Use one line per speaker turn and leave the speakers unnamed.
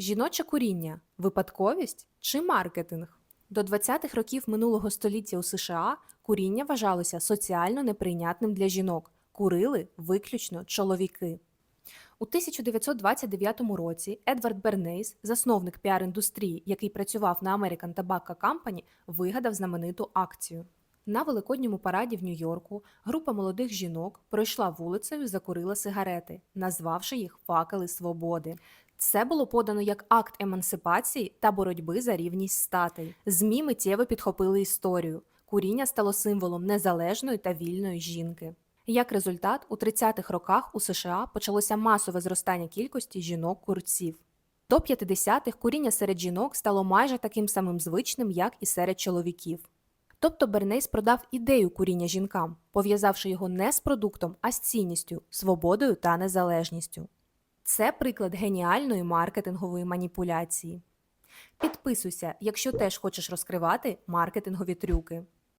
Жіноче куріння випадковість чи маркетинг? До 20-х років минулого століття у США куріння вважалося соціально неприйнятним для жінок. Курили виключно чоловіки. У 1929 році Едвард Бернейс, засновник піар-індустрії, який працював на American Tobacco Company, вигадав знамениту акцію. На великодньому параді в Нью-Йорку група молодих жінок пройшла вулицею закурила сигарети, назвавши їх факели свободи. Це було подано як акт емансипації та боротьби за рівність статей. ЗМІ миттєво підхопили історію. Куріння стало символом незалежної та вільної жінки. Як результат, у 30-х роках у США почалося масове зростання кількості жінок-курців. До 50-х куріння серед жінок стало майже таким самим звичним, як і серед чоловіків. Тобто Бернейс продав ідею куріння жінкам, пов'язавши його не з продуктом, а з цінністю, свободою та незалежністю. Це приклад геніальної маркетингової маніпуляції. Підписуйся, якщо теж хочеш розкривати маркетингові трюки.